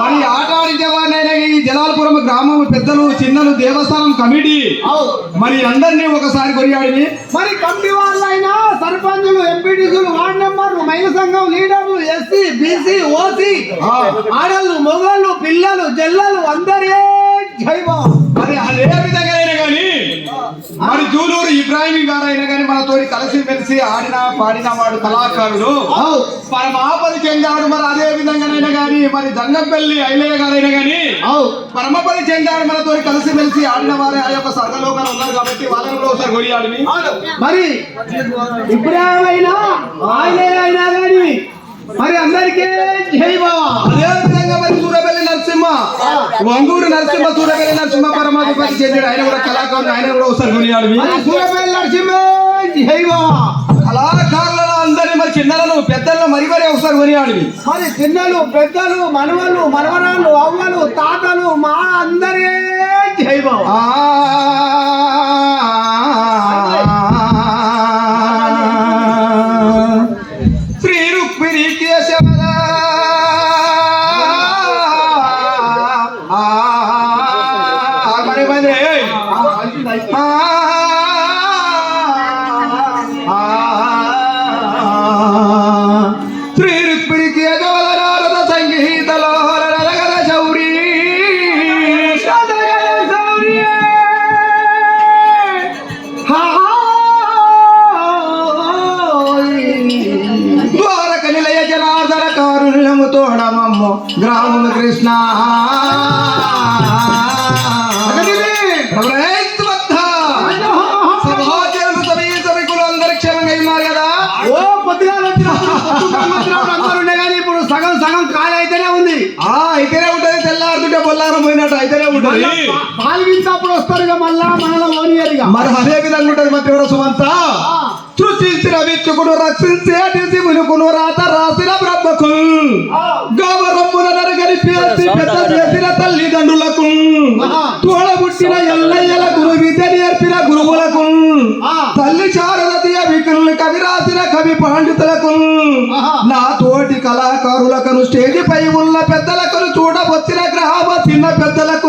మరి ఆట ఆడించే వారినైనా ఈ జలాలపురం గ్రామం పెద్దలు చిన్నలు దేవస్థానం కమిటీ. మరి అందరినీ ఒకసారి కొనియాడి మరి కమిటీ వాళ్ళైనా సర్పంచులు ఎంపీటీసీలు వార్డు మెంబర్లు మహిళా సంఘం లీడర్లు ఎస్సీ బీసీ ఓసీ ఆడళ్ళు మొగళ్ళు పిల్లలు జల్లలు అందరే జై బాబా. మరి అదే విధంగా అయినా కానీ మరి జూలూరు ఇబ్రాహిం గారు అయినా కానీ మనతోటి కలిసి మెలిసి ఆడిన పాడిన వాడు కళాకారుడు. మరి మహాపది చెందాడు మరి అదే విధంగానైనా కానీ మరి దంగంపల్లి ఐలయ్య గారైనా కానీ పరమపది చెందాడు మనతో కలిసి మెలిసి ఆడిన వారే ఆ యొక్క సర్గలోకాలు ఉన్నారు కాబట్టి వాళ్ళని కూడా ఒకసారి కొనియాడి మరి ఇబ్రాహిం అయినా ఆయనే అయినా కానీ మరి అందరికీ జై బాబా అదే విధంగా మరి సూరబెల్లి నరసింహ. వంగూరు నరసింహ సూరబెల్లి నరసింహ పరమాధిపతి చెందాడు ఆయన కూడా కళాకారుడు ఆయన కూడా ఒకసారి కొనియాడి సూరపల్లి నరసింహే కళాకారులను అందరినీ మరి చిన్నలను పెద్దలను మరి మరి ఒకసారి కొనియాడి మరి చిన్నలు పెద్దలు మనవలు మనవరాళ్ళు అవ్వలు తాతలు మా అందరే జై బాబా సంవత్సరాలు అందరూ ఉండే కానీ ఇప్పుడు సగం సగం ఖాళీ అయితేనే ఉంది. ఆ అయితేనే ఉంటది తెల్లారుతుంటే బొల్లారం పోయినట్టు అయితేనే ఉంటది. పాల్గించినప్పుడు వస్తారు ఇక మళ్ళా మనలో ఓనియరుగా మరి అదే విధంగా ఉంటది మరి తీవ్ర సుమంతా? సృష్టించిన విచ్చుకును రక్షించే నిసి మునుకును రాత రాసిన బ్రహ్మకు. గౌరమ్మున నరగని పేర్చి పెద్ద చేసిన తల్లిదండ్రులకు. తోడబుట్టిన ఎల్లయ్యల గురు విద్య నేర్పిన గురువులకు. తల్లి శారదతీయ వికులు కవి రాసిన కవి పండితులకు. నా తోటి కళాకారులకు స్టేజి పై ఉన్న పెద్దలకు చూడవచ్చిన గ్రామ చిన్న పెద్దలకు.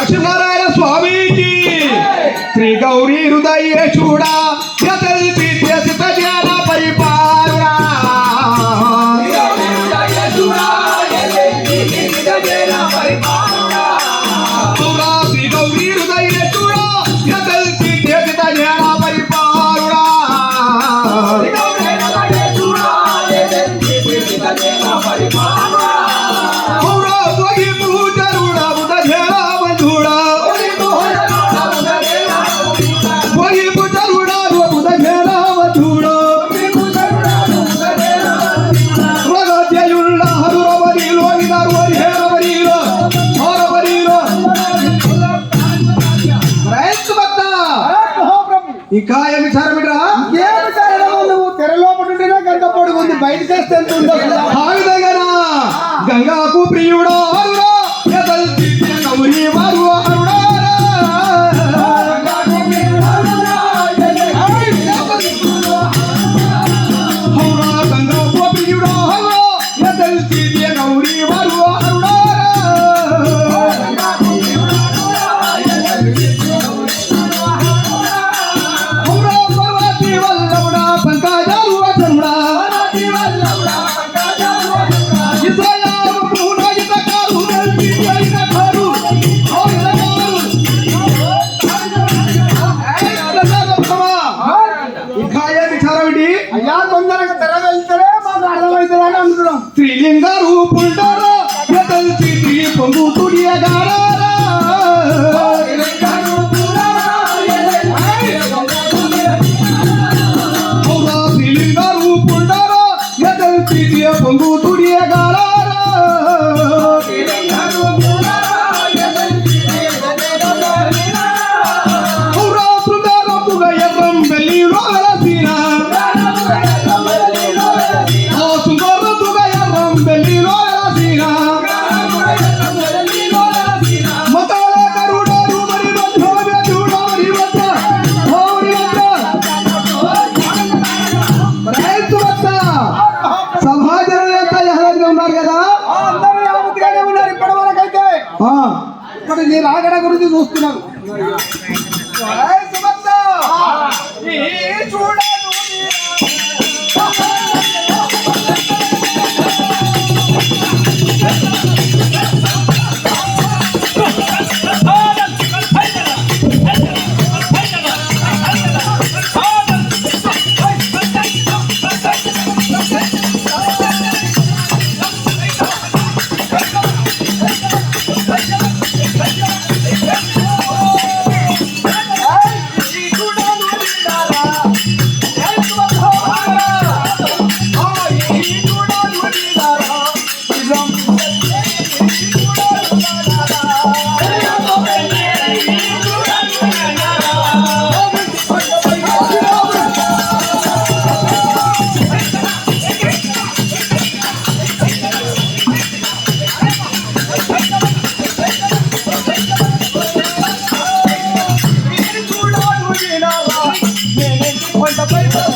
Kaçın lan అనుకున్నాం త్రిలింగ రూపుంటారా ఎదల్చి పొంగు తుడియగారా త్రిలింగ రూపుంటారా ఎదల్చి పొంగు తుడియగారా రాగడ చూస్తున్నాను.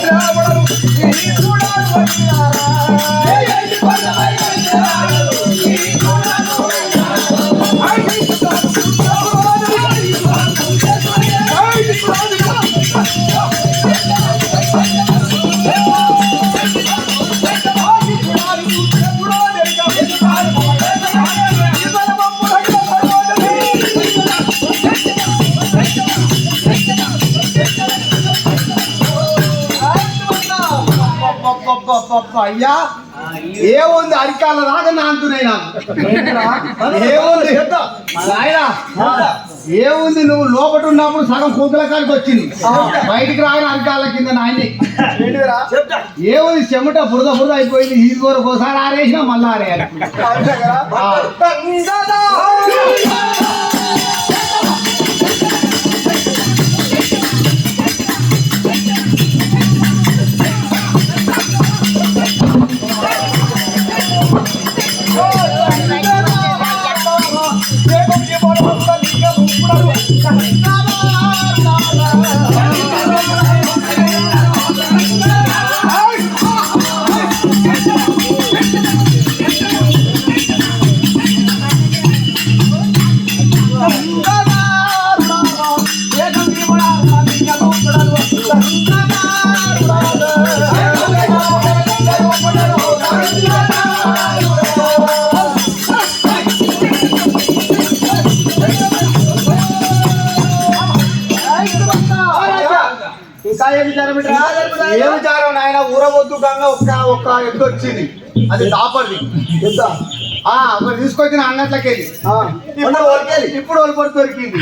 రావడం. అయ్యా ఏముంది అరికాల దాకా నాంతున్నాయి నాకు ఏముంది నాయనా ఏముంది నువ్వు లోపట ఉన్నప్పుడు సగం కూతుల కాడికి వచ్చింది బయటికి రాని అరికాల కింద నాయన్ని ఏముంది చెమట బురద బురద అయిపోయింది ఈ వరకు ఒకసారి ఆరేసినా మళ్ళీ ఆరేయాలి నాయన ఊరవద్దు గంగ ఒక్క ఒక్క ఎత్తు వచ్చింది. అది దాపర్ది మరి తీసుకొచ్చిన అంగట్లకి వెళ్ళి ఇప్పుడు ఒలిపడి దొరికింది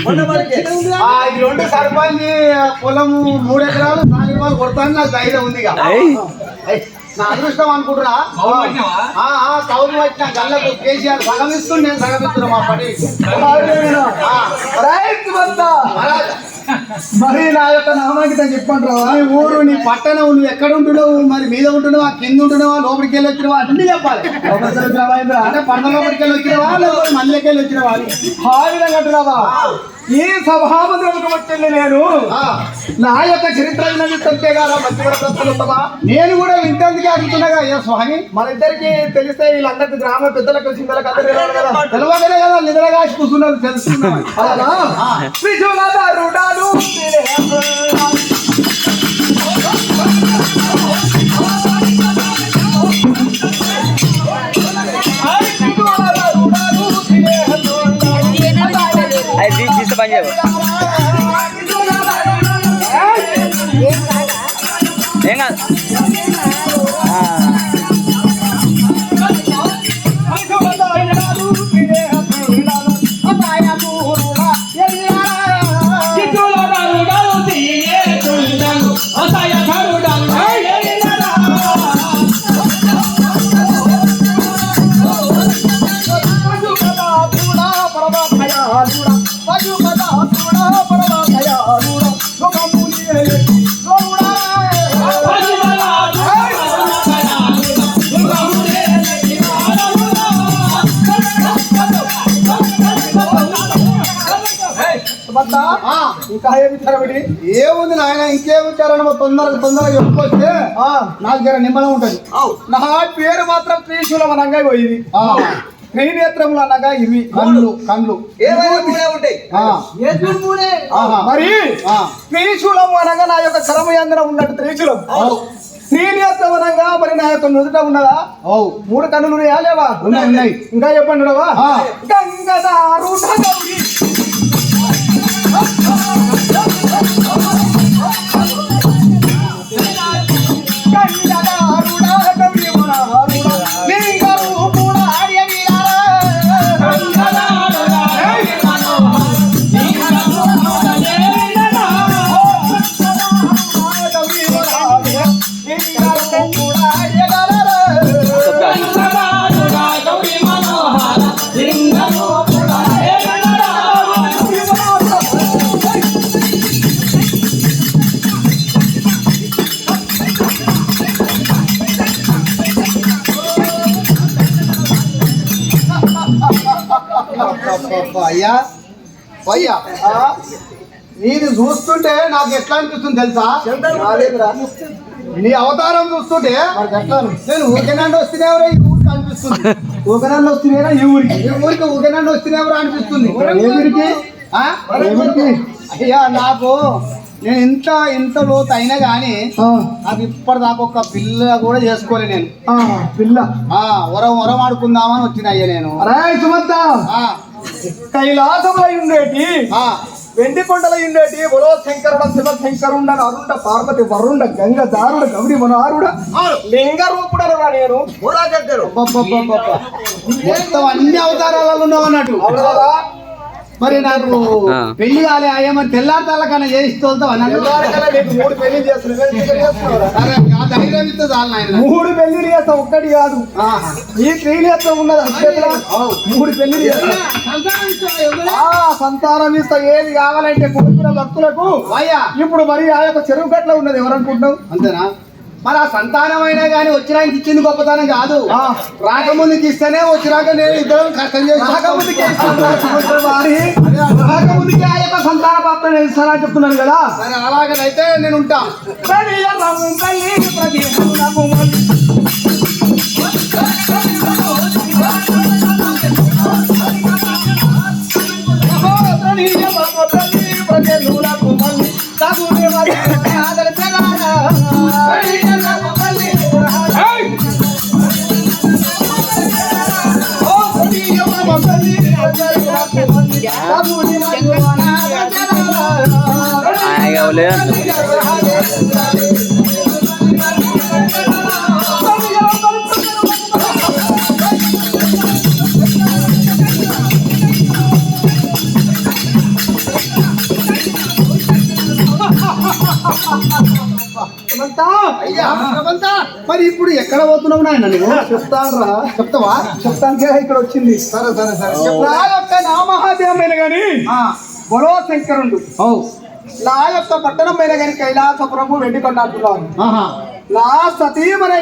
ఆ, ఇది రెండు సర్పంచ్ పొలము మూడు ఎకరాలు నాలుగు వాళ్ళు కొడతాను నాకు ధైర్యం ఉంది నా అదృష్టం అనుకుంటున్నా ఆ, ఆ, కౌలు వచ్చిన గల్లకు కేసీఆర్ సగం ఇస్తుంది. నేను సగం ఇస్తున్నా మా పని. మరి నా యొక్క నామాంకితం చెప్పంటావా నీ ఊరు నీ పట్టణం నువ్వు ఎక్కడ ఉంటున్నావు? మరి మీద ఉంటున్నావా? కింద ఉంటున్నావా? లోపలికి వెళ్ళి వచ్చినవా? అన్ని చెప్పాలి. అంటే పంట లోపలికి వెళ్ళి వచ్చినవా? లేకపోతే మళ్ళీకి వెళ్ళి వచ్చినవా? అని హాయిగా కట్టున్నావా ఈ సభామందిరంకు వచ్చింది నేను. నా యొక్క చరిత్ర తొక్కే కదా మంచి ప్రశ్నలుందమా నేను కూడా వింటందుకే అడుగుతున్నాగా అయ్యా స్వామి మన ఇద్దరికి తెలిస్తే వీళ్ళందరికీ గ్రామ పెద్దలకు అందరూ తెలియాలి కదా. తెలవగానే కదా నిద్రగాసి కూర్చున్నారు తెలుసుకున్నాం అలానా? ఏం కాదు ఇంకా ఏమి తరబడి ఏముంది నాయన? ఇంకేమి విచారణ తొందరగా తొందరగా చెప్పుకొస్తే నాకు జర నిమ్మలం ఉంటది. నా పేరు మాత్రం త్రిశూలం అనగా పోయింది. త్రినేత్రములు అనగా ఇవి. కళ్ళు కళ్ళు. మరి ఆ. త్రిశూలం అనగా నా యొక్క కర్మ యంత్రం ఉన్నట్టు త్రిశూలం త్రినేత్రం అనగా మరి నా యొక్క నుదుట ఉన్నదా? మూడు కన్నులు ఉన్నాయా లేవా? ఉన్నాయి ఉన్నాయి. ఇంకా చెప్పండి ఉండవా అయ్యా అయ్యా నీది చూస్తుంటే నాకు ఎట్లా అనిపిస్తుంది తెలుసా? నీ అవతారం చూస్తుంటే నేను ఊరికేనండి వస్తున్నావురా ఈ ఊరికి అనిపిస్తుంది. ఊరికేనండి వస్తున్నారా ఈ ఊరికి? ఈ ఊరికి ఊరికేనండి వస్తున్నావురా అనిపిస్తుంది. ఊరికి అయ్యా నాకు నేను ఇంత ఇంత లోతు అయినా కానీ నాకు ఇప్పటిదాకా ఒక పిల్ల కూడా చేసుకోలే నేను. పిల్ల. వరం వరం ఆడుకుందామని వచ్చిన అయ్యా నేను. సుమంత! కైలాసములై ఉండేటి ఆ, వెండి కొండల ఉండేటి బులో శంకరుడ శివ శంకరుండ అరుండ పార్వతి వరుండ గంగ దారుడ గౌరి మనోహరుడ లింగ రూపుడరా నేను. మొత్తం అన్ని అవతారాలలో ఉన్నావు అన్నట్టు అవును మరి నాకు. పెళ్ళి కాలే అయ్యమని తెల్లారితల్ల కన్నా మూడు పెళ్ళి చేస్తా ఒక్కటి కాదు. ఈ త్రీనేత్రం ఉన్నది అక్షేత్ర మూడు పెళ్ళి సంతానం ఇస్తా. ఏది కావాలంటే కొడుకున్న భక్తులకు అయ్యా. ఇప్పుడు మరి ఆ యొక్క చెరువు గట్ల ఉన్నది ఎవరనుకుంటున్నావు? అంతేనా? ఆ సంతానమైనా కానీ వచ్చినాక ఇచ్చింది గొప్పతనం కాదు ఆ. రాకముందుకి ఇస్తేనే వచ్చినాక నేను ఇద్దరం కష్టం చేసి రాకముందుకే రాకముందుకే ఆ యొక్క సంతాన పాత్ర నేను ఇస్తానని చెప్తున్నాను కదా సరే అలాగనైతే నేను ఉంటా కలి ఆయన మరి ఇప్పుడు ఎక్కడ పోతున్నావు నాయన నువ్వు? చెప్తాన్రా. చెప్తావా? చెప్తానికే ఇక్కడ వచ్చింది. సరే సరే సరే. నా యొక్క నామహాదేవమైన గాని బలో శంకరుండు ఓ నా యొక్క పట్టణమైన గాని కైలాస ప్రభు వెండి అంటున్నాను ఆహా. నా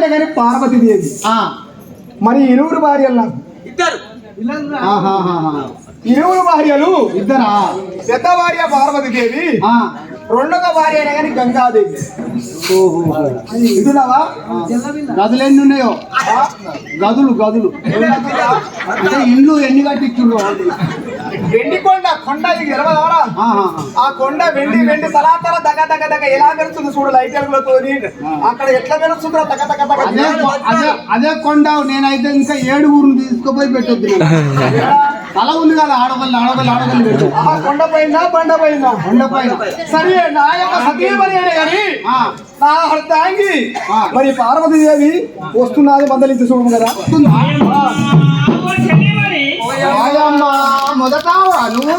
గాని పార్వతీదేవి. ఆ. మరి ఇరువురు భార్యలు ఆహాహాహా. ఇరువురు భార్యలు ఇద్దరా? పెద్ద భార్య పార్వతీదేవి. ఆ. రెండవ భార్య అయిన గాని గంగాదేవి. ఆ. గదులు ఎన్ని ఉన్నాయో? గదులు గదులు. అంటే ఇండ్లు ఎన్ని కట్టించుండ్రు? వెండి కొండ కొండ ఇది. ఆ కొండ వెండి వెండి తలాతల దగ దగ దగ. ఎలా మెరుస్తుంది చూడు లైట్ వెలుగులతో అక్కడ ఎట్లా మెరుస్తుందో దగ దగ దగ. అదే కొండ నేనైతే ఇంకా ఏడుగురిని తీసుకుపోయి పెట్టొద్దు తల ఉంది కదా ఆడవాళ్ళు ఆడవాళ్ళు ఆడవాళ్ళు ఆ కొండ పైన బండ పైన? కొండ పైన. సరే నా యొక్క సతీమణి అనే ఆ, నా. మరి పార్వతీదేవి వస్తున్నది మందలించి చూడము కదా. మొదట నువ్వు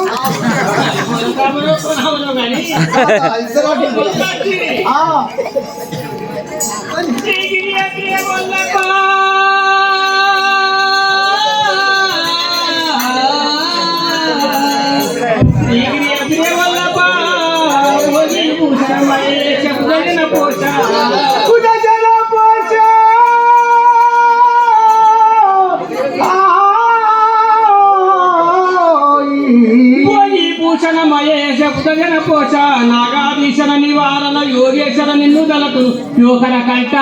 నిన్ను కంట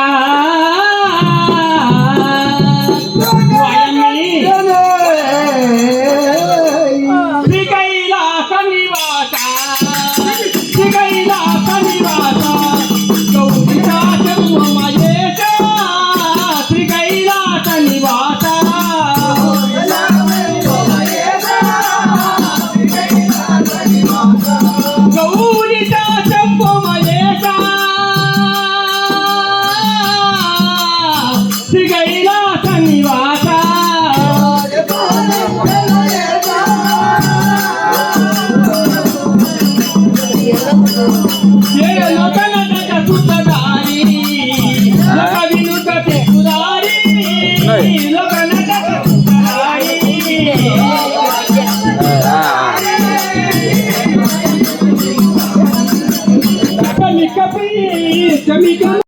Let me go.